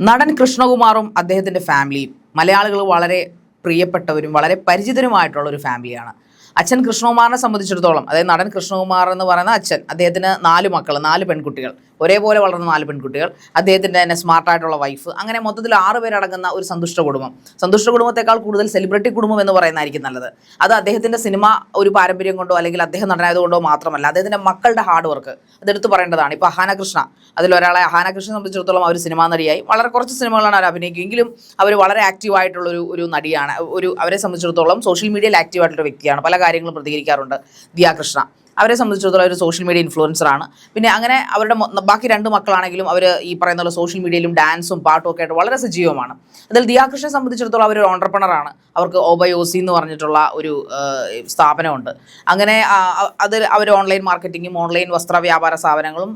നടൻ കൃഷ്ണകുമാറും അദ്ദേഹത്തിന്റെ ഫാമിലിയും മലയാളികൾ വളരെ പ്രിയപ്പെട്ടവരും വളരെ പരിചിതരുമായിട്ടുള്ള ഒരു ഫാമിലിയാണ് അച്ഛൻ കൃഷ്ണകുമാറിനെ സംബന്ധിച്ചിടത്തോളം അതായത് നടൻ കൃഷ്ണകുമാർ എന്ന് പറയുന്ന അച്ഛൻ അദ്ദേഹത്തിന് നാല് മക്കൾ നാല് പെൺകുട്ടികൾ. ഒരേപോലെ വളർന്ന നാല് പെൺകുട്ടികൾ അദ്ദേഹത്തിന്റെ തന്നെ സ്മാർട്ടായിട്ടുള്ള വൈഫ് അങ്ങനെ മൊത്തത്തിൽ ആറ് പേരടങ്ങുന്ന ഒരു സന്തുഷ്ട കുടുംബം. സന്തുഷ്ട കുടുംബത്തെക്കാൾ കൂടുതൽ സെലിബ്രിറ്റി കുടുംബം എന്ന് പറയുന്നതായിരിക്കും നല്ലത്. അത് അദ്ദേഹത്തിന്റെ സിനിമ ഒരു പാരമ്പര്യം കൊണ്ടോ അല്ലെങ്കിൽ അദ്ദേഹം നടനായതുകൊണ്ടോ മാത്രമല്ല അദ്ദേഹത്തിന്റെ മക്കളുടെ ഹാർഡ് വർക്ക് അതെടുത്ത് പറയേണ്ടതാണ്. ഇപ്പോൾ അഹാന കൃഷ്ണ അതിലൊരാളെ അഹാന കൃഷ്ണ സംബന്ധിച്ചിടത്തോളം അവർ സിനിമാ നടിയായി. വളരെ കുറച്ച് സിനിമകളാണ് അവർ അഭിനയിക്കുക എങ്കിലും അവർ വളരെ ആക്റ്റീവ് ആയിട്ടുള്ള ഒരു നടിയാണ്. ഒരു അവരെ സംബന്ധിച്ചിടത്തോളം സോഷ്യൽ മീഡിയയിൽ ആക്റ്റീവ് ആയിട്ടുള്ള വ്യക്തിയാണ്. പല കാര്യങ്ങളും പ്രതികരിക്കാറുണ്ട് ദിയാ കൃഷ്ണ അവരെ സംബന്ധിച്ചിടത്തോളം അവർ സോഷ്യൽ മീഡിയ ഇൻഫ്ലുവൻസർ ആണ്. പിന്നെ അങ്ങനെ അവരുടെ ബാക്കി രണ്ട് മക്കളാണെങ്കിലും അവർ ഈ പറയുന്ന പോലെ സോഷ്യൽ മീഡിയയിലും ഡാൻസും പാട്ടും ഒക്കെ ആയിട്ട് വളരെ സജീവമാണ്. അതിൽ ദിയാകൃഷ്ണനെ സംബന്ധിച്ചിടത്തോളം അവർ ഒരു ഓണ്ടർപ്രണറാണ് അവർക്ക് ഓബയോസി എന്ന് പറഞ്ഞിട്ടുള്ള ഒരു സ്ഥാപനമുണ്ട്. അങ്ങനെ അത് അവർ ഓൺലൈൻ മാർക്കറ്റിങ്ങും ഓൺലൈൻ വസ്ത്ര വ്യാപാര സ്ഥാപനങ്ങളും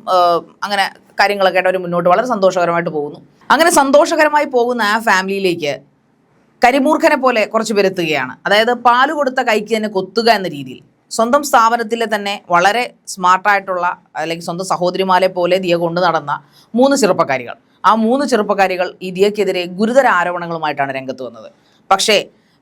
അങ്ങനെ കാര്യങ്ങളൊക്കെ ആയിട്ട് അവർ മുന്നോട്ട് വളരെ സന്തോഷകരമായിട്ട് പോകുന്നു. അങ്ങനെ സന്തോഷകരമായി പോകുന്ന ആ ഫാമിലിയിലേക്ക് കരിമൂർഖനെ പോലെ കുറച്ച് പേരെത്തുകയാണ് അതായത് പാൽ കൊടുത്ത കൈക്ക് തന്നെ കൊത്തുക എന്ന രീതിയിൽ. സ്വന്തം സ്ഥാപനത്തിലെ തന്നെ വളരെ സ്മാർട്ടായിട്ടുള്ള അല്ലെങ്കിൽ സ്വന്തം സഹോദരിമാരെ പോലെ ദിയ കൊണ്ടു നടന്ന മൂന്ന് ചെറുപ്പക്കാരികൾ. ആ മൂന്ന് ചെറുപ്പക്കാരികൾ ഈ ദിയക്കെതിരെ ഗുരുതര ആരോപണങ്ങളുമായിട്ടാണ് രംഗത്ത് വന്നത്. പക്ഷേ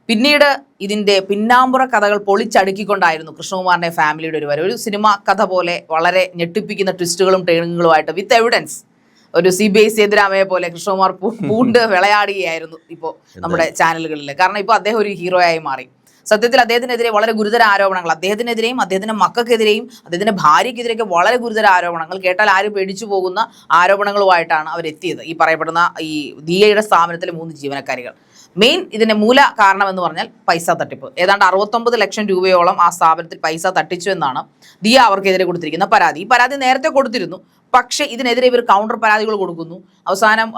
പിന്നീട് ഇതിന്റെ പിന്നാമ്പുറ കഥകൾ പൊളിച്ചടുക്കിക്കൊണ്ടായിരുന്നു കൃഷ്ണകുമാറിന്റെ ഫാമിലിയുടെ ഒരു വരവ്. ഒരു സിനിമ കഥ പോലെ വളരെ ഞെട്ടിപ്പിക്കുന്ന ട്വിസ്റ്റുകളും ട്രെയിനിങ്ങുകളുമായിട്ട് വിത്ത് എവിഡൻസ് ഒരു സി ബി ഐ സേതുരാമയെ പോലെ കൃഷ്ണകുമാർ പൂണ്ട് വിളയാടുകയായിരുന്നു ഇപ്പോൾ നമ്മുടെ ചാനലുകളിൽ. കാരണം ഇപ്പോൾ അദ്ദേഹം ഒരു ഹീറോയായി മാറി. സത്യത്തിൽ അദ്ദേഹത്തിനെതിരെ വളരെ ഗുരുതര ആരോപണങ്ങൾ അദ്ദേഹത്തിനെതിരെയും അദ്ദേഹത്തിന്റെ മക്കൾക്കെതിരെയും അദ്ദേഹത്തിന്റെ ഭാര്യയ്ക്കെതിരെയൊക്കെ വളരെ ഗുരുതര ആരോപണങ്ങൾ കേട്ടാൽ ആരും പേടിച്ചു പോകുന്ന ആരോപണങ്ങളുമായിട്ടാണ് അവരെത്തിയത്. ഈ പറയപ്പെടുന്ന ഈ ദിയയുടെ സ്ഥാപനത്തിലെ മൂന്ന് ജീവനക്കാരികൾ. മെയിൻ ഇതിന്റെ മൂല കാരണം എന്ന് പറഞ്ഞാൽ പൈസ തട്ടിപ്പ്. ഏതാണ്ട് അറുപത്തൊമ്പത് ലക്ഷം രൂപയോളം ആ സ്ഥാപനത്തിൽ പൈസ തട്ടിച്ചു എന്നാണ് ദിയ അവർക്കെതിരെ കൊടുത്തിരിക്കുന്ന പരാതി. ഈ പരാതി നേരത്തെ കൊടുത്തിരുന്നു. പക്ഷേ ഇതിനെതിരെ ഇവർ കൗണ്ടർ പരാതികൾ കൊടുക്കുന്നു. അവസാനം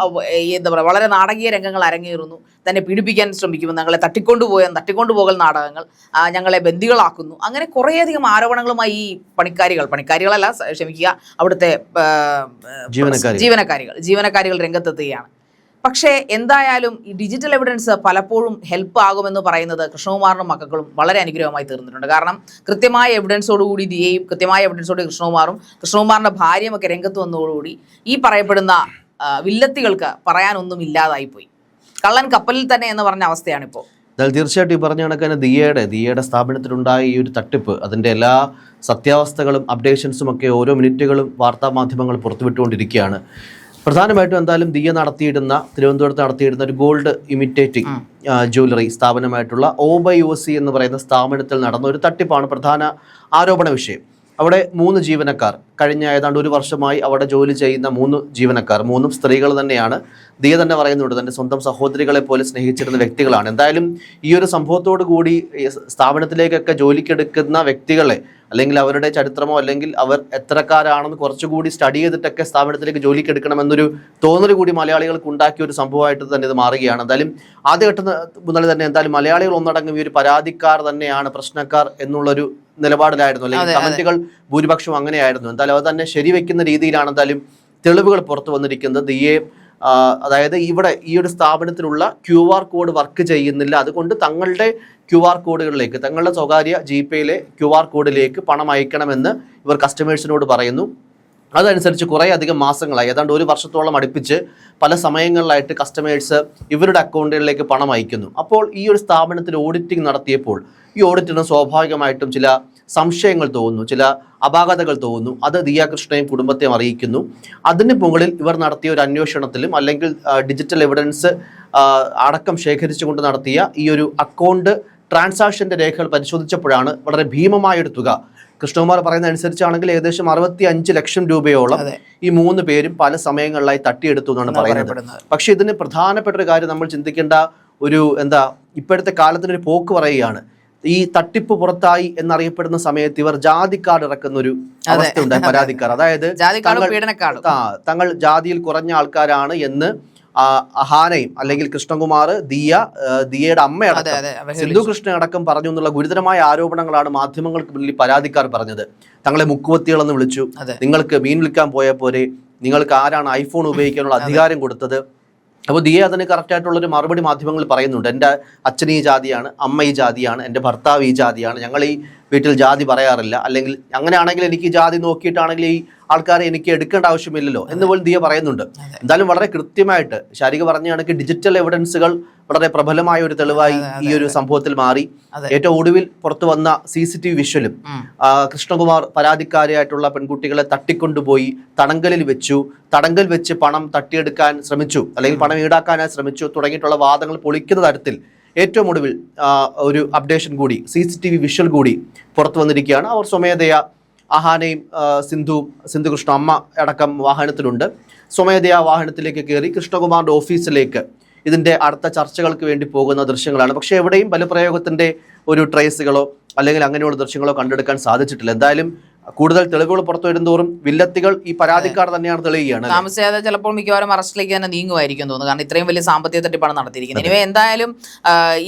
എന്താ പറയുക വളരെ നാടകീയ രംഗങ്ങൾ അരങ്ങേറുന്നു. തന്നെ പീഡിപ്പിക്കാൻ ശ്രമിക്കുമെന്ന് ഞങ്ങളെ തട്ടിക്കൊണ്ടുപോയ തട്ടിക്കൊണ്ടുപോകൽ നാടകങ്ങൾ ഞങ്ങളെ ബന്ദികളാക്കുന്നു. അങ്ങനെ കുറേയധികം ആരോപണങ്ങളുമായി ഈ പണിക്കാരികൾ പണിക്കാരികളല്ല ക്ഷമിക്കുക അവിടുത്തെ. ജീവനക്കാരികൾ ജീവനക്കാരികൾ രംഗത്തെത്തുകയാണ്. പക്ഷേ എന്തായാലും ഈ ഡിജിറ്റൽ എവിഡൻസ് പലപ്പോഴും ഹെൽപ്പ് ആകുമെന്ന് പറയുന്നത് കൃഷ്ണകുമാറിനും മക്കൾക്കും വളരെ അനുഗ്രഹമായി തീർന്നിട്ടുണ്ട്. കാരണം കൃത്യമായ എവിഡൻസോടുകൂടി ദിയയും കൃത്യമായ എവിഡൻസോട് കൃഷ്ണകുമാറും കൃഷ്ണകുമാറിന്റെ ഭാര്യയും ഒക്കെ രംഗത്ത് വന്നതോടുകൂടി ഈ പറയപ്പെടുന്ന വില്ലത്തികൾക്ക് പറയാനൊന്നും ഇല്ലാതായിപ്പോയി കള്ളൻ കപ്പലിൽ തന്നെ എന്ന് പറഞ്ഞ അവസ്ഥയാണിപ്പോൾ എന്നാൽ തീർച്ചയായിട്ടും ഈ പറഞ്ഞ കണക്ക് തന്നെ ദിയയുടെ ദിയയുടെ സ്ഥാപനത്തിലുണ്ടായ ഈ ഒരു തട്ടിപ്പ് അതിന്റെ എല്ലാ സത്യാവസ്ഥകളും അപ്ഡേഷൻസും ഒക്കെ ഓരോ മിനിറ്റുകളും വാർത്താ മാധ്യമങ്ങൾ പുറത്തുവിട്ടുകൊണ്ടിരിക്കുകയാണ്. പ്രധാനമായിട്ടും എന്തായാലും ദിയ നടത്തിയിടുന്ന തിരുവനന്തപുരത്ത് നടത്തിയിടുന്ന ഒരു ഗോൾഡ് ഇമിറ്റേറ്റിംഗ് ജ്വല്ലറി സ്ഥാപനമായിട്ടുള്ള ഓബൈ ഒ സി എന്ന് പറയുന്ന സ്ഥാപനത്തിൽ നടന്ന ഒരു തട്ടിപ്പാണ് പ്രധാന ആരോപണ വിഷയം. അവിടെ മൂന്ന് ജീവനക്കാർ കഴിഞ്ഞ ഏതാണ്ട് ഒരു വർഷമായി അവിടെ ജോലി ചെയ്യുന്ന മൂന്ന് ജീവനക്കാർ മൂന്നും സ്ത്രീകൾ തന്നെയാണ്. ദിയ തന്നെ പറയുന്നുണ്ട് തന്റെ സ്വന്തം സഹോദരികളെ പോലെ സ്നേഹിച്ചിരുന്ന വ്യക്തികളാണ്. എന്തായാലും ഈ ഒരു സംഭവത്തോടു കൂടി സ്ഥാപനത്തിലേക്കൊക്കെ ജോലിക്കെടുക്കുന്ന വ്യക്തികളെ അല്ലെങ്കിൽ അവരുടെ ചരിത്രമോ അല്ലെങ്കിൽ അവർ എത്രക്കാരാണെന്ന് കുറച്ചുകൂടി സ്റ്റഡി ചെയ്തിട്ടൊക്കെ സ്ഥാപനത്തിലേക്ക് ജോലിക്ക് എടുക്കണമെന്നൊരു തോന്നൽ കൂടി മലയാളികൾക്ക് ഉണ്ടാക്കിയ ഒരു സംഭവമായിട്ട് തന്നെ ഇത് മാറുകയാണ്. എന്തായാലും ആദ്യഘട്ടം മുതൽ തന്നെ എന്തായാലും മലയാളികൾ ഒന്നടങ്കം ഈ ഒരു പരാതിക്കാർ തന്നെയാണ് പ്രശ്നക്കാർ എന്നുള്ളൊരു നിലപാടിലായിരുന്നു. അല്ലെങ്കിൽ. കമന്റുകൾ ഭൂരിപക്ഷം അങ്ങനെയായിരുന്നു. എന്തായാലും അത് തന്നെ ശരിവെക്കുന്ന രീതിയിലാണ് എന്തായാലും തെളിവുകൾ പുറത്തു വന്നിരിക്കുന്നത്. ആ, അതായത് ഇവിടെ ഈ ഒരു സ്ഥാപനത്തിലുള്ള ക്യു ആർ കോഡ് വർക്ക് ചെയ്യുന്നില്ല. അതുകൊണ്ട് തങ്ങളുടെ ക്യു ആർ കോഡുകളിലേക്ക് തങ്ങളുടെ സ്വകാര്യ ജി പേയിലെ ക്യു ആർ കോഡിലേക്ക് പണം അയക്കണമെന്ന് ഇവർ കസ്റ്റമേഴ്സിനോട് പറയുന്നു. അതനുസരിച്ച് കുറേ അധികം മാസങ്ങളായി ഏതാണ്ട് ഒരു വർഷത്തോളം അടുപ്പിച്ച് പല സമയങ്ങളിലായിട്ട് കസ്റ്റമേഴ്സ് ഇവരുടെ അക്കൗണ്ടുകളിലേക്ക് പണം അയക്കുന്നു. അപ്പോൾ ഈ ഒരു സ്ഥാപനത്തിൽ ഓഡിറ്റിംഗ് നടത്തിയപ്പോൾ ഈ ഓഡിറ്റിന് സ്വാഭാവികമായിട്ടും ചില സംശയങ്ങൾ തോന്നുന്നു ചില അപാകതകൾ തോന്നുന്നു. അത് ദിയാകൃഷ്ണയും കുടുംബത്തെയും അറിയിക്കുന്നു. അതിന് മുകളിൽ ഇവർ നടത്തിയ ഒരു അന്വേഷണത്തിലും അല്ലെങ്കിൽ ഡിജിറ്റൽ എവിഡൻസ് അടക്കം ശേഖരിച്ചുകൊണ്ട് നടത്തിയ ഈ ഒരു അക്കൗണ്ട് ട്രാൻസാക്ഷന്റെ രേഖകൾ പരിശോധിച്ചപ്പോഴാണ് വളരെ ഭീമമായൊരു തുക. കൃഷ്ണകുമാർ പറയുന്ന അനുസരിച്ചാണെങ്കിൽ ഏകദേശം അറുപത്തി അഞ്ച് ലക്ഷം രൂപയോളം ഈ മൂന്ന് പേരും പല സമയങ്ങളിലായി തട്ടിയെടുത്തു എന്നാണ് പറയുന്നത്. പക്ഷേ പക്ഷെ ഇതിന് പ്രധാനപ്പെട്ട ഒരു കാര്യം നമ്മൾ ചിന്തിക്കേണ്ട ഒരു എന്താ ഇപ്പോഴത്തെ കാലത്തിനൊരു പോക്ക് പറയുകയാണ്. ഈ തട്ടിപ്പ് പുറത്തായി എന്നറിയപ്പെടുന്ന സമയത്ത് ഇവർ ജാതി കാർഡ് ഇറക്കുന്ന ഒരു അവസ്ഥയുണ്ടായി പരാതിക്കാർ. അതായത് തങ്ങൾ- ജാതിയിൽ കുറഞ്ഞ ആൾക്കാരാണ് എന്ന് ഹാനയും അല്ലെങ്കിൽ കൃഷ്ണകുമാർ ദിയ ദിയയുടെ അമ്മയടക്കം സിന്ധു കൃഷ്ണ അടക്കം പറഞ്ഞു എന്നുള്ള ഗുരുതരമായ ആരോപണങ്ങളാണ് മാധ്യമങ്ങൾക്ക് മുന്നിൽ പരാതിക്കാർ പറഞ്ഞത്. തങ്ങളെ മുക്കുവത്തികളെന്ന് വിളിച്ചു. നിങ്ങൾക്ക് മീൻ വിൽക്കാൻ പോയ പോലെ നിങ്ങൾക്ക് ആരാണ് ഐഫോൺ ഉപയോഗിക്കാനുള്ള അധികാരം കൊടുത്തത്? അപ്പോൾ ദിയ അതിന് കറക്റ്റായിട്ടുള്ളൊരു മറുപടി മാധ്യമങ്ങൾ പറയുന്നുണ്ട്. എന്റെ അച്ഛൻ ഈ ജാതിയാണ് അമ്മ ഈ ജാതിയാണ് എന്റെ ഭർത്താവ് ഈ ജാതിയാണ്. ഞങ്ങൾ ഈ വീട്ടിൽ ജാതി പറയാറില്ല. അല്ലെങ്കിൽ അങ്ങനെയാണെങ്കിൽ എനിക്ക് ഈ ജാതി നോക്കിയിട്ടാണെങ്കിൽ ഈ ആൾക്കാരെ എനിക്ക് എടുക്കേണ്ട ആവശ്യമില്ലല്ലോ എന്ന് പോലും ദിയ പറയുന്നുണ്ട്. എന്തായാലും വളരെ കൃത്യമായിട്ട് ശാരിക പറഞ്ഞ കണക്ക് ഡിജിറ്റൽ എവിഡൻസുകൾ വളരെ പ്രബലമായ ഒരു തെളിവായി ഈ ഒരു സംഭവത്തിൽ മാറി. ഏറ്റവും ഒടുവിൽ പുറത്തു വന്ന സി സി ടി വി വിഷ്വലും കൃഷ്ണകുമാർ പരാതിക്കാരിയായിട്ടുള്ള പെൺകുട്ടികളെ തട്ടിക്കൊണ്ടുപോയി തടങ്കലിൽ വെച്ചു. തടങ്കൽ വെച്ച് പണം തട്ടിയെടുക്കാൻ ശ്രമിച്ചു അല്ലെങ്കിൽ പണം ഈടാക്കാനായി ശ്രമിച്ചു തുടങ്ങിയിട്ടുള്ള വാദങ്ങൾ പൊളിക്കുന്ന തരത്തിൽ ഏറ്റവും ഒടുവിൽ ഒരു അപ്ഡേഷൻ കൂടി C C T V visual കൂടി പുറത്തു വന്നിരിക്കുകയാണ്. അവർ സ്വമേധയാ അഹാനയും സിന്ധു സിന്ധു കൃഷ്ണ അമ്മ അടക്കം വാഹനത്തിലുണ്ട്. സ്വമേധയാ വാഹനത്തിലേക്ക് കയറി കൃഷ്ണകുമാറിന്റെ ഓഫീസിലേക്ക് ഇതിന്റെ അടുത്ത ചർച്ചകൾക്ക് വേണ്ടി പോകുന്ന ദൃശ്യങ്ങളാണ്. പക്ഷേ എവിടെയും ബലപ്രയോഗത്തിന്റെ ഒരു ട്രേസുകളോ അല്ലെങ്കിൽ അങ്ങനെയുള്ള ദൃശ്യങ്ങളോ കണ്ടെടുക്കാൻ സാധിച്ചിട്ടില്ല. എന്തായാലും കൂടുതൽ തെളിവുകൾ പുറത്തു വരുന്തോറും വില്ലത്തികൾ ഈ പരാതിക്കാർ തന്നെയാണ് തെളിയുകയാണ്? താമസിയാതെ ചിലപ്പോൾ മിക്കവാറും അറസ്റ്റിലേക്ക് തന്നെ നീങ്ങുമായിരിക്കും തോന്നുന്നു. കാരണം ഇത്രയും വലിയ സാമ്പത്തിക തട്ടിപ്പാണ് നടത്തിയിരിക്കുന്നത്. ഇനിവേ എന്തായാലും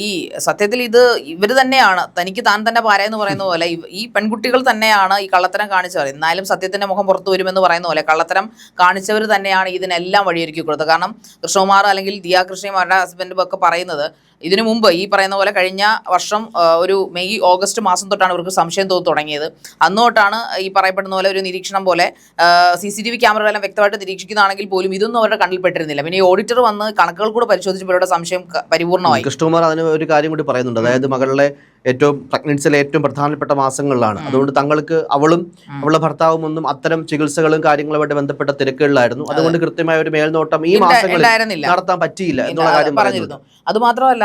ഈ സത്യത്തിൽ ഇത് ഇവർ തന്നെയാണ് തനിക്ക് താൻ തന്നെ പാരയെന്ന് പറയുന്ന പോലെ ഈ പെൺകുട്ടികൾ തന്നെയാണ് ഈ കള്ളത്തരം കാണിച്ചവർ എന്നാലും സത്യത്തിന്റെ മുഖം പുറത്തു വരുമെന്ന് പറയുന്ന പോലെ കള്ളത്തരം കാണിച്ചവർ തന്നെയാണ് ഇതിനെല്ലാം വഴിയൊരുക്കി കൊടുത്തത് കാരണം കൃഷ്ണകുമാർ അല്ലെങ്കിൽ ദിയാ കൃഷ്ണയും അവരുടെ ഹസ്ബൻഡും ഒക്കെ പറയുന്നത് ഇതിനു മുമ്പ് ഈ പറയുന്ന പോലെ കഴിഞ്ഞ വർഷം ഒരു മെയ് ഓഗസ്റ്റ് മാസം തൊട്ടാണ് ഇവർക്ക് സംശയം തോന്നി തുടങ്ങിയത്. അന്ന് തൊട്ടാണ് ഈ പറയപ്പെടുന്ന പോലെ ഒരു നിരീക്ഷണം പോലെ സി സി ടി വി ക്യാമറകളെല്ലാം വ്യക്തമായിട്ട് നിരീക്ഷിക്കുന്നതാണെങ്കിൽ പോലും ഇതൊന്നും അവരുടെ കണ്ണിൽപ്പെട്ടിരുന്നില്ല പിന്നെ ഈ ഓഡിറ്റർ വന്ന് കണക്കുകൾ കൂടെ പരിശോധിച്ചപ്പോൾ ഇവരുടെ സംശയം പരിപൂർണമായി കൃഷ്ണകുമാർ അതിന് ഒരു കാര്യം കൂടി പറയുന്നുണ്ട്. അതായത് മകളുടെ ഏറ്റവും പ്രഗ്നൻസിയിലെ ഏറ്റവും പ്രധാനപ്പെട്ട മാസങ്ങളിലാണ്. അതുകൊണ്ട് തങ്ങൾക്ക് അവളും അവളുടെ ഭർത്താവും ഒന്നും അത്തരം ചികിത്സകളും കാര്യങ്ങളുമായിട്ട് ബന്ധപ്പെട്ട തിരക്കുകളിലായിരുന്നു. അതുകൊണ്ട് കൃത്യമായ ഒരു മേൽനോട്ടം ഈ മാസങ്ങളിൽ നടത്താൻ പറ്റിയില്ല എന്നുള്ള കാര്യം പറഞ്ഞിരുന്നു. അതുമാത്രമല്ല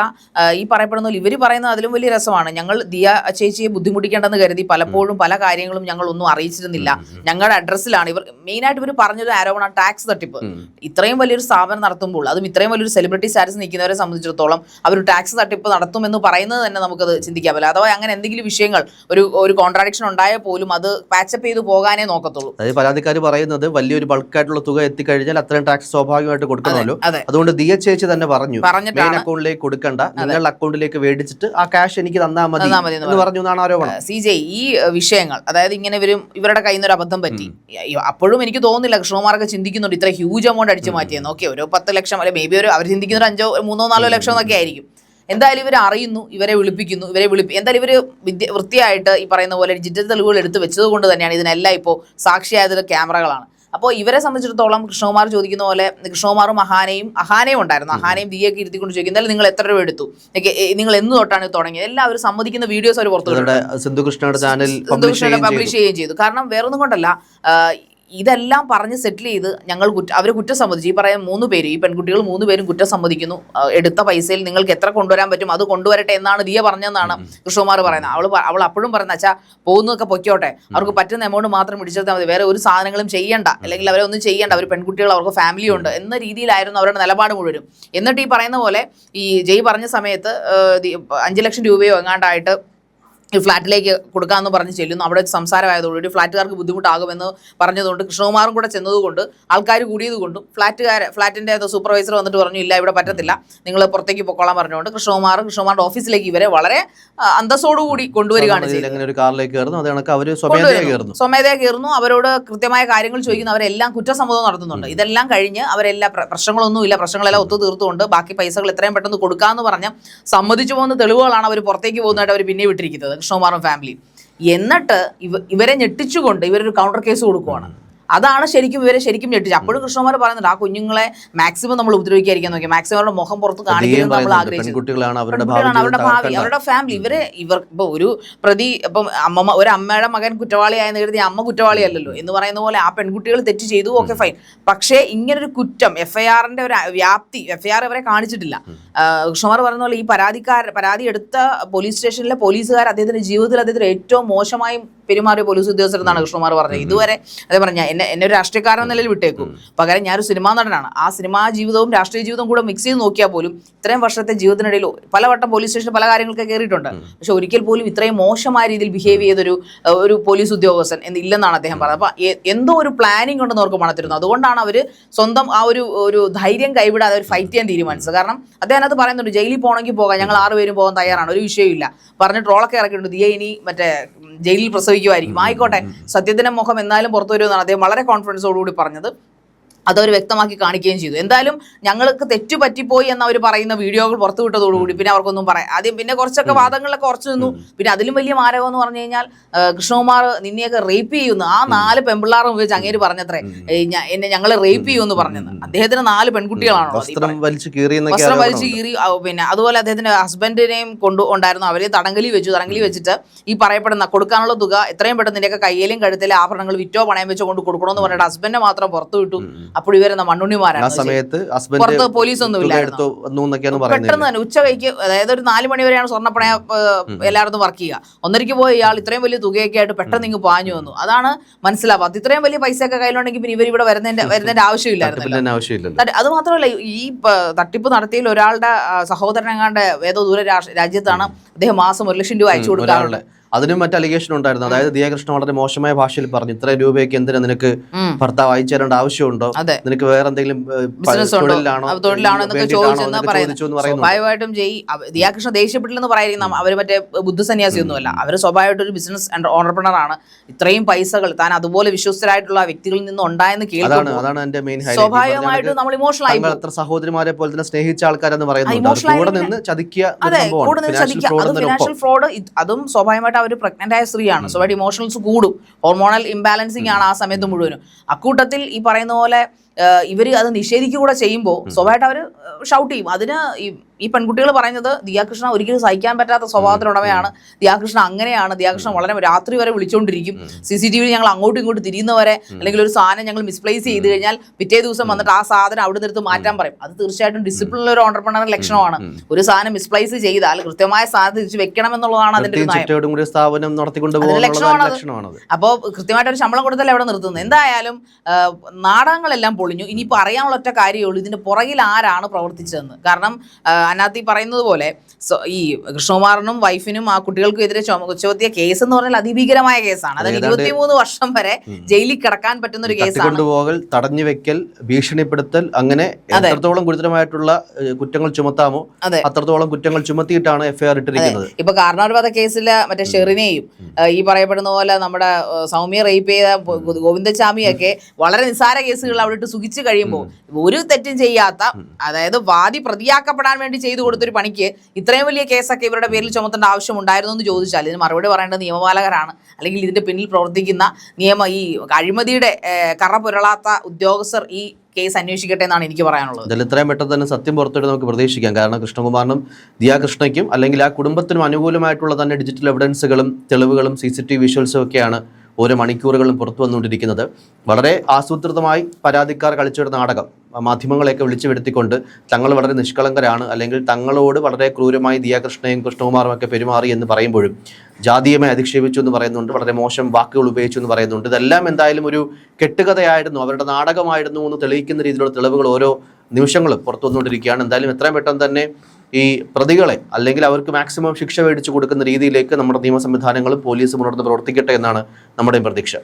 ഈ പറയപ്പെടുന്ന ഇവർ പറയുന്നത് അതിലും വലിയ രസമാണ്. ഞങ്ങൾ ദിയ ചേച്ചിയെ ബുദ്ധിമുട്ടിക്കേണ്ടെന്ന് കരുതി പലപ്പോഴും പല കാര്യങ്ങളും ഞങ്ങൾ ഒന്നും അറിയിച്ചിരുന്നില്ല ഞങ്ങളുടെ അഡ്രസ്സിലാണ്. ഇവർ മെയിനായിട്ട് ഇവർ പറഞ്ഞൊരു ആരോപണം ടാക്സ് തട്ടിപ്പ്. ഇത്രയും വലിയൊരു സ്ഥാപനം നടത്തുമ്പോൾ അതും ഇത്രയും വലിയൊരു സെലിബ്രിറ്റി സ്റ്റാറ്റസ് നിൽക്കുന്നവരെ സംബന്ധിച്ചിടത്തോളം അവർ ടാക്സ് തട്ടിപ്പ് നടത്തുമെന്ന് പറയുന്നത് തന്നെ നമുക്കത് ചിന്തിക്കാൻ പറ്റില്ല അഥവാ അങ്ങനെ എന്തെങ്കിലും വിഷയങ്ങൾ ഒരു ഒരു കോൺട്രാഡിക്ഷൻ ഉണ്ടായാൽ പോലും അത് പാച്ചപ്പ് ചെയ്ത് പോകാനേ നോക്കത്തുള്ളൂ. അതായത് പരാതിക്കാർ പറയുന്നത് വലിയൊരു ബൾക്കായിട്ടുള്ള തുക എത്തിക്കഴിഞ്ഞാൽ അത്രയും ടാക്സ് സ്വാഭാവികമായിട്ട് കൊടുക്കണമല്ലോ. അതെ അതുകൊണ്ട് ദിയ ചേച്ചി തന്നെ പറഞ്ഞു മെയിൻ അക്കൗണ്ടിലേക്ക് കൊടുക്കണ്ട നിങ്ങളുടെ അക്കൗണ്ടിലേക്ക് മേടിച്ചിട്ട് ആ ക്യാഷ് എനിക്ക് തന്നാൽ മതി എന്ന് എന്ന് പറഞ്ഞു എന്നാണ് ആരോപണം. സി ജെ ഈ വിഷയങ്ങൾ അതായത് ഇങ്ങനെ ഇവരും ഇവരുടെ കയ്യിൽ നിന്ന് ഒരു അബദ്ധം പറ്റി. അപ്പോഴും എനിക്ക് തോന്നുന്നില്ല കൃഷ്ണകുമാർക്ക് ചിന്തിക്കുന്നുണ്ട് ഇത്ര ഹ്യൂജ് എമൗണ്ട് അടിച്ചു മാറ്റിയെന്ന്. ഓക്കെ ഒരു പത്ത് ലക്ഷം അല്ലെ മേ ബി ഒരു അവർ ചിന്തിക്കുന്ന ഒരു അഞ്ചോ മൂന്നോ നാലോ ലക്ഷം എന്നൊക്കെ ആയിരിക്കും. എന്തായാലും ഇവർ അറിയുന്നു ഇവരെ വിളിപ്പിക്കുന്നു ഇവരെ വിളിപ്പി എന്തായാലും ഇവർ വിദ്യ വൃത്തിയായിട്ട് ഈ പറയുന്ന പോലെ ഡിജിറ്റൽ തെളിവുകൾ എടുത്ത് വെച്ചത് കൊണ്ട് തന്നെയാണ് ഇതിനെല്ലാം ഇപ്പോൾ സാക്ഷിയായത് ക്യാമറകളാണ്. അപ്പോൾ ഇവരെ സംബന്ധിച്ചിടത്തോളം കൃഷ്ണകുമാർ ചോദിക്കുന്ന പോലെ കൃഷ്ണകുമാറും അഹാനയും അഹാനയും ഉണ്ടായിരുന്നു. അഹാനയും ദിയൊക്കെ ഇരുത്തിക്കൊണ്ട് ചോദിക്കും എന്തായാലും നിങ്ങൾ എത്ര രൂപ എടുത്തു? നിങ്ങൾ എന്ന് തൊട്ടാണ് തുടങ്ങിയത്? എല്ലാവരും സമ്മതിക്കുന്ന വീഡിയോസ് അവർ പുറത്തു. സിന്ധു കൃഷ്ണയുടെ ചാനൽ പബ്ലിഷ് ചെയ്യുകയും ചെയ്തു. കാരണം വേറൊന്നും കൊണ്ടല്ല ഇതെല്ലാം പറഞ്ഞ് സെറ്റിൽ ചെയ്ത് ഞങ്ങൾ കുറ്റ അവർ കുറ്റം സമ്മതിച്ചു. ഈ പറയാൻ മൂന്ന് പേര് ഈ പെൺകുട്ടികൾ മൂന്ന് പേരും കുറ്റം സമ്മതിക്കുന്നു. എടുത്ത പൈസയിൽ നിങ്ങൾക്ക് എത്ര കൊണ്ടുവരാൻ പറ്റും അത് കൊണ്ടുവരട്ടെ എന്നാണ് ദിയ പറഞ്ഞതെന്നാണ് കൃഷ്ണകുമാർ പറയുന്നത്. അവൾ അവൾ അപ്പോഴും പറയുന്നത് അച്ഛാ പോകുന്നതൊക്കെ പൊയ്ക്കോട്ടെ. അവർക്ക് പറ്റുന്ന എമൗണ്ട് മാത്രം പിടിച്ചെടുത്താൽ മതി. വേറെ ഒരു സാധനങ്ങളും ചെയ്യണ്ട. അല്ലെങ്കിൽ അവരെ ഒന്നും ചെയ്യണ്ട. അവർ പെൺകുട്ടികൾ അവർക്ക് ഫാമിലി ഉണ്ട്. എന്ന രീതിയിലായിരുന്നു അവരുടെ നിലപാട് മുഴുവനും. എന്നിട്ട് ഈ പറയുന്ന പോലെ ഈ ജയ് പറഞ്ഞ സമയത്ത് അഞ്ച് ലക്ഷം രൂപയോ എങ്ങാണ്ടായിട്ട് ഈ ഫ്ലാറ്റിലേക്ക് കൊടുക്കാമെന്ന് പറഞ്ഞ് ചെല്ലുന്നു. അവിടെ സംസാരമായതോടുകൂടി ഫ്ലാറ്റുകാർക്ക് ബുദ്ധിമുട്ടാകുമെന്ന് പറഞ്ഞതുകൊണ്ട് കൃഷ്ണകുമാറും കൂടെ ചെന്നതുകൊണ്ട് ആൾക്കാർ കൂടിയതുകൊണ്ടും ഫ്ലാറ്റുകാർ ഫ്ലാറ്റിന്റെ സൂപ്പർവൈസർ വന്നിട്ട് പറഞ്ഞു ഇല്ല ഇവിടെ പറ്റത്തില്ല. നിങ്ങൾ പുറത്തേക്ക് പൊക്കോളാൻ പറഞ്ഞുകൊണ്ട് കൃഷ്ണകുമാർ കൃഷ്ണകുമാറിന്റെ ഓഫീസിലേക്ക് ഇവരെ വളരെ അന്തസ്സോടുകൂടി കൊണ്ടുവരികയാണ് സ്വമേധയാ കയറുന്നു. അവരോട് കൃത്യമായ കാര്യങ്ങൾ ചോദിക്കുന്നു. അവരെല്ലാം കുറ്റസമ്മതം നടത്തുന്നുണ്ട്. ഇതെല്ലാം കഴിഞ്ഞ് അവരെല്ലാ പ്രശ്നങ്ങളൊന്നും പ്രശ്നങ്ങളൊന്നുമില്ല പ്രശ്നങ്ങളെല്ലാം ഒത്തു തീർത്തുകൊണ്ട് ബാക്കി പൈസകൾ എത്രയും പെട്ടെന്ന് കൊടുക്കാമെന്ന് പറഞ്ഞ് സമ്മതിച്ചു പോകുന്ന തെളിവുകളാണ് അവർ പുറത്തേക്ക് പോകുന്നതായിട്ട് അവർ പിന്നെ വിട്ടിരിക്കുന്നത്. കൃഷ്ണകുമാറും ഫാമിലിയും എന്നിട്ട് ഇവ ഇവരെ ഞെട്ടിച്ചുകൊണ്ട് ഇവരൊരു കൗണ്ടർ കേസ് കൊടുക്കുവാണ്. അതാണ് ശരിക്കും ഇവരെ ശരിക്കും ഞെട്ടിച്ചത്. അപ്പോഴും കൃഷ്ണകുമാർ പറയുന്നുണ്ട് ആ കുഞ്ഞുങ്ങളെ മാക്സിമം നമ്മൾ ഉപദ്രവിക്കാതിരിക്കാൻ നോക്കി. മാക്സിമം അവരുടെ മുഖം പുറത്ത് കാണിക്കാൻ കാണിക്കുന്നത് നമ്മൾ പെൺകുട്ടികളാണ് അവരുടെ ഭാവി അവരുടെ ഫാമിലി ഇവരെ ഇവർ ഇപ്പൊ ഒരു പ്രതി ഇപ്പം അമ്മ ഒരു അമ്മയുടെ മകൻ കുറ്റവാളിയായെന്ന് കരുതി അമ്മ കുറ്റവാളിയല്ലല്ലോ. എന്ന് പറയുന്ന പോലെ ആ പെൺകുട്ടികൾ തെറ്റ് ചെയ്തു ഓക്കെ ഫൈൻ പക്ഷേ ഇങ്ങനൊരു കുറ്റം എഫ് ഐ ആറിന്റെ ഒരു വ്യാപ്തി എഫ് ഐ ആർ ഇവരെ കാണിച്ചിട്ടില്ല കൃഷ്ണമാർ പറയുന്ന പോലെ ഈ പരാതിക്കാർ പരാതി എടുത്ത പോലീസ് സ്റ്റേഷനിലെ പോലീസുകാർ അദ്ദേഹത്തിന്റെ ജീവിതത്തിൽ അദ്ദേഹത്തിന് ഏറ്റവും മോശമായി പെരുമാറിയ പോലീസ് ഉദ്യോഗസ്ഥർ എന്നാണ് കൃഷ്ണകുമാർ പറഞ്ഞത്. ഇതുവരെ അതേ പറഞ്ഞ എന്നെ എന്നെ ഒരു രാഷ്ട്രീയക്കാരൻ എന്ന നിലയിൽ വിട്ടേക്കും. പകരം ഞാനൊരു സിനിമാ നടനാണ്. ആ സിനിമാ ജീവിതവും രാഷ്ട്രീയ ജീവിതവും കൂടെ മിക്സ് ചെയ്ത് നോക്കിയാൽ പോലും ഇത്രയും വർഷത്തെ ജീവിതത്തിനിടയിൽ പലവട്ടം പോലീസ് സ്റ്റേഷനിൽ പല കാര്യങ്ങളൊക്കെ കയറിയിട്ടുണ്ട്. പക്ഷെ ഒരിക്കൽ പോലും ഇത്രയും മോശമായ രീതിയിൽ ബിഹേവ് ചെയ്തൊരു ഒരു പോലീസ് ഉദ്യോഗസ്ഥൻ എന്നില്ലെന്നാണ് അദ്ദേഹം പറഞ്ഞത്. അപ്പൊ എന്തോ ഒരു പ്ലാനിങ് ഉണ്ടെന്ന് അവർക്ക് മണത്തിരുന്നു. അതുകൊണ്ടാണ് അവർ സ്വന്തം ആ ഒരു ഒരു ധൈര്യം കൈവിടാതെ അവർ ഫൈറ്റ് ചെയ്യാൻ തീരുമാനിച്ചത്. കാരണം അദ്ദേഹം അത് പറയുന്നുണ്ട് ജയിലിൽ പോകണമെങ്കിൽ പോകാം. ഞങ്ങൾ ആറുപേരും പോകാൻ തയ്യാറാണ്. ഒരു വിഷയമില്ല പറഞ്ഞ് ട്രോളൊക്കെ ഇറക്കിയിട്ടുണ്ട്. ദിയ ഇനി മറ്റേ ജയിലിൽ ജയിലിൽ പ്രസവിക്കുമായിരിക്കും ആയിക്കോട്ടെ. സത്യത്തിന്റെ മുഖം എന്നാലും പുറത്തു വരുമെന്നാണ് അദ്ദേഹം വളരെ കോൺഫിഡൻസോടുകൂടി പറഞ്ഞത്. അതവർ വ്യക്തമാക്കി കാണിക്കുകയും ചെയ്തു. എന്തായാലും ഞങ്ങൾക്ക് തെറ്റു പറ്റിപ്പോയി എന്ന് അവർ പറയുന്ന വീഡിയോകൾ പുറത്തു വിട്ടതോടുകൂടി പിന്നെ അവർക്കൊന്നും പറയാം. ആദ്യം പിന്നെ കുറച്ചൊക്കെ വാദങ്ങളിലൊക്കെ കുറച്ച് നിന്നു. പിന്നെ അതിലും വലിയ മാരകം എന്ന് പറഞ്ഞു കഴിഞ്ഞാൽ കൃഷ്ണകുമാർ നിന്നെയൊക്കെ റേപ്പ് ചെയ്യുന്നു. ആ നാല് പെമ്പിള്ളാറും ഉപയോഗിച്ച് അങ്ങേര് പറഞ്ഞത്രേ എന്നെ ഞങ്ങൾ റേപ്പ് ചെയ്യുമെന്ന് പറഞ്ഞത്. അദ്ദേഹത്തിന് നാല് പെൺകുട്ടികളാണോ വസ്ത്രം വലിച്ചു കീറിയെന്നൊക്കെ വസ്ത്രം വലിച്ചു കീറി പിന്നെ അതുപോലെ അദ്ദേഹത്തിന്റെ ഹസ്ബൻഡിനെയും കൊണ്ടു ഉണ്ടായിരുന്നു. അവരെ തടങ്കലി വെച്ചു. തടങ്കലി വെച്ചിട്ട് ഈ പറയപ്പെടുന്ന കൊടുക്കാനുള്ള തുക എത്രയും പെട്ടെന്ന് നിന്റെയൊക്കെ കയ്യിലും കഴുത്തിലെ ആഭരണങ്ങൾ വിറ്റോ പണയം വെച്ചോ കൊണ്ട് കൊടുക്കണമെന്ന് പറഞ്ഞിട്ട് ഹസ്ബൻഡിനെ മാത്രം പുറത്തു വിട്ടു. അപ്പോൾ ഇവരെന്ന ആ മണ്ണുണ്ണിമാരാണ്. സമയത്ത് ഹസ്ബൻഡ് പുറത്ത് പോലീസ് ഒന്നും തുക ഇല്ലായിരുന്നു. എടുത്തു വന്നു എന്നൊക്കെയാണ് പറയുന്നത്. പെട്ടെന്ന് തന്നെ ഉച്ചകഴിക്ക് അതായത് ഒരു നാല് മണി വരെയാണ് സ്വർണപ്പണയ എല്ലായിടത്തും വർക്ക് ചെയ്യുക. ഒന്നരയ്ക്ക് പോയി ഇയാൾ ഇത്രയും വലിയ തുകയൊക്കെ ആയിട്ട് പെട്ടെന്ന് ഇങ്ങ് പാഞ്ഞു വന്നു. അതാണ് മനസ്സിലാവാത്തത് ഇത്രയും വലിയ പൈസയൊക്കെ കയ്യിലുണ്ടെങ്കിൽ പിന്നെ ഇവർ ഇവിടെ വരുന്നതിന്റെ വരുന്നതിന്റെ ആവശ്യമില്ലായിരുന്നു അത് മാത്രമല്ല ഈ തട്ടിപ്പ് നടത്തിയതിൽ ഒരാളുടെ ആ, സഹോദരനെങ്ങാണ്ട് ഏതോ ദൂര രാഷ്ട്ര- രാജ്യത്താണ് അദ്ദേഹം മാസം ഒരു ലക്ഷം രൂപ അയച്ചു കൊടുക്കാറുണ്ട്. ഒരാളുടെ അതിനും മറ്റ് അലിഗേഷൻ ഉണ്ടായിരുന്നു. അതായത് ദിയാകൃഷ്ണ വളരെ മോശമായ ഭാഷയിൽ പറഞ്ഞു ഇത്ര രൂപയ്ക്ക് എന്തിനാ നിനക്ക്. ഭർത്താവ് അയച്ചു തരേണ്ട ആവശ്യമുണ്ടോ? നിനക്ക് വേറെ എന്തെങ്കിലും അത് തൊഴിലാണോ എന്നൊക്കെ സ്വാഭാവികമായിട്ടും ജയ് ദിയാകൃഷ്ണ ദേഷ്യപ്പെട്ടില്ലെന്ന് പറയുന്ന അവർ മറ്റേ ബുദ്ധസന്യാസി ഒന്നുമല്ല അവർ സ്വാഭാവികമായിട്ട് ഒരു ബിസിനസ് ഓണർപ്രണർ ആണ്. ഇത്രയും പൈസകൾ താൻ അതുപോലെ വിശ്വസ്തരായിട്ടുള്ള വ്യക്തികളിൽ നിന്ന് ഉണ്ടായെന്ന് മെയിൻ സ്വാഭാവികമായിട്ടും നമ്മൾ ഇമോഷണൽ ആയി അത്ര സഹോദരിമാരെ പോലെ തന്നെ സ്നേഹിച്ച ആൾക്കാരെന്ന് പറയുന്നത് കൂടെ നിന്ന് ചതിക്കുക അതെ. കൂടെ നിന്ന് ചതിക്കുക. fraud ഫിനാൻഷ്യൽ ഫ്രോഡ് അതും സ്വാഭാവികമായിട്ട് അവർ പ്രഗ്നന്റ് ആയ സ്ത്രീയാണ്. സോ സ്വാഭാവിക ഇമോഷണൽസ് കൂടും. ഹോർമോണൽ ഇംബാലൻസിങ് ആണ് ആ സമയത്ത് മുഴുവനും. അക്കൂട്ടത്തിൽ ഈ പറയുന്ന പോലെ ഇവർ അത് നിഷേധിക്കുക കൂടെ ചെയ്യുമ്പോൾ സ്വാഭാവികമായിട്ട് അവർ ഷൗട്ട് ചെയ്യും. അതിന് ഈ പെൺകുട്ടികൾ പറയുന്നത് ദിയാകൃഷ്ണ ഒരിക്കലും സഹിക്കാൻ പറ്റാത്ത സ്വഭാവത്തിനുടമയാണ് ദിയാകൃഷ്ണ അങ്ങനെയാണ്. ദിയാകൃഷ്ണ വളരെ രാത്രി വരെ വിളിച്ചുകൊണ്ടിരിക്കും സി സി ടി വി ഞങ്ങൾ അങ്ങോട്ടും ഇങ്ങോട്ടും തിരിയുന്നവരെ അല്ലെങ്കിൽ ഒരു സാധനം ഞങ്ങൾ മിസ്പ്ലേസ് ചെയ്ത് കഴിഞ്ഞാൽ പിറ്റേ ദിവസം വന്നിട്ട് ആ സാധനം അവിടെ നിർത്ത് മാറ്റാൻ പറയും. അത് തീർച്ചയായിട്ടും ഡിസിപ്ലിനുള്ള ഒരു ഓണ്ടർപ്രണർ ലക്ഷണമാണ്. ഒരു സാധനം മിസ്പ്ലേസ് ചെയ്താൽ കൃത്യമായ സാധനം തിരിച്ച് വെക്കണം എന്നുള്ളതാണ് അതിന്റെ സ്ഥാപനം. ലക്ഷണമാണത്. അപ്പോൾ കൃത്യമായിട്ട് ഒരു ശമ്പളം കൊടുത്തല്ലേ അവിടെ നിർത്തുന്നത്? എന്തായാലും നാടകങ്ങളെല്ലാം പൊളിഞ്ഞു. ഇനിയിപ്പോൾ അറിയാനുള്ള ഒറ്റ കാര്യമേ ഉള്ളൂ. ഇതിന്റെ പുറകിൽ ആരാണ് പ്രവർത്തിച്ചതെന്ന്. കാരണം ഈ പറയുന്നത് പോലെ ഈ കൃഷ്ണകുമാറിനും വൈഫിനും ആ കുട്ടികൾക്കും എതിരെ ചുമത്തിയ കേസ് എന്ന് പറഞ്ഞാൽ അതിഭീകരമായ കേസാണ്. അതായത് ഇരുപത്തിമൂന്ന് വർഷം വരെ ജയിലിൽ കിടക്കാൻ പറ്റുന്ന ഒരു കേസാണ്. കൊണ്ടുപോകൽ തടഞ്ഞു വെക്കൽ ഭീഷണിപ്പെടുത്തൽ അങ്ങനെ എത്രത്തോളം ഗുരുതരമായിട്ടുള്ള കുറ്റങ്ങൾ ചുമത്താമോ അതെ. അത്രത്തോളം കുറ്റങ്ങൾ ചുമത്തിയിട്ടാണ് എഫ്ഐആർ ഇട്ടിരിക്കുന്നത്. ഇപ്പൊ കാർണവർ വധ കേസിൽ മറ്റേ ഷെറിനെയും ഈ പറയപ്പെടുന്ന പോലെ നമ്മുടെ സൗമ്യ റേപ്പ് ചെയ്ത ഗോവിന്ദസ്വാമിയൊക്കെ വളരെ നിസ്സാര കേസുകൾ അവിടെ ഇട്ട് സുഖിച്ചു കഴിയുമ്പോൾ ഒരു തെറ്റും ചെയ്യാത്ത അതായത് വാദി പ്രതിയാക്കപ്പെടാൻ വേണ്ടി ചെയ്തു കൊടുത്തൊരു പണിക്ക് ഇത്രയും വലിയ കേസൊക്കെ ഇവരുടെ പേരിൽ ചുമത്തേണ്ട ആവശ്യം ഉണ്ടായിരുന്നു എന്ന് ചോദിച്ചാൽ ഇതിന് മറുപടി പറയേണ്ടത് നിയമപാലകരാണ്. അല്ലെങ്കിൽ ഇതിന്റെ പിന്നിൽ പ്രവർത്തിക്കുന്ന നിയമ ഈ അഴിമതിയുടെ കറ പുരളാത്ത ഉദ്യോഗസ്ഥർ ഈ കേസ് അന്വേഷിക്കട്ടെ എന്നാണ് എനിക്ക് പറയാനുള്ളത്. ഇതിൽ ഇത്രയും പെട്ടെന്ന് തന്നെ സത്യം പുറത്തിട്ട് നമുക്ക് പ്രതീക്ഷിക്കാം. കാരണം കൃഷ്ണകുമാറിനും ദിയാകൃഷ്ണയ്ക്കും അല്ലെങ്കിൽ ആ കുടുംബത്തിനും അനുകൂലമായിട്ടുള്ള തന്നെ ഡിജിറ്റൽ എവിഡൻസുകളും തെളിവുകളും സി സി ടി വിഷ്വൽസും ഒക്കെയാണ് ഓരോ മണിക്കൂറുകളും പുറത്തു വന്നുകൊണ്ടിരിക്കുന്നത്. വളരെ ആസൂത്രിതമായി പരാതിക്കാർ കളിച്ചൊരു നാടകം. മാധ്യമങ്ങളെയൊക്കെ വിളിച്ചു വരുത്തിക്കൊണ്ട് തങ്ങൾ വളരെ നിഷ്കളങ്കരാണ് അല്ലെങ്കിൽ തങ്ങളോട് വളരെ ക്രൂരമായി ദിയാകൃഷ്ണയും കൃഷ്ണകുമാറും ഒക്കെ പെരുമാറി എന്ന് പറയുമ്പോഴും ജാതീയമായി അധിക്ഷേപിച്ചു എന്ന് പറയുന്നുണ്ട് വളരെ മോശം വാക്കുകൾ ഉപയോഗിച്ചു എന്ന് പറയുന്നുണ്ട്. ഇതെല്ലാം എന്തായാലും ഒരു കെട്ടുകഥയായിരുന്നു. അവരുടെ നാടകമായിരുന്നു എന്ന് തെളിയിക്കുന്ന രീതിയിലുള്ള തെളിവുകൾ ഓരോ നിമിഷങ്ങളും പുറത്തു വന്നുകൊണ്ടിരിക്കുകയാണ്. എന്തായാലും എത്രയും പെട്ടെന്ന് തന്നെ ഈ പ്രതികളെ അല്ലെങ്കിൽ അവർക്ക് മാക്സിമം ശിക്ഷ മേടിച്ചു കൊടുക്കുന്ന രീതിയിലേക്ക് നമ്മുടെ നിയമ സംവിധാനങ്ങളും പോലീസും ഉണർന്ന് പ്രവർത്തിക്കട്ടെ എന്നാണ് നമ്മുടെയും പ്രതീക്ഷ.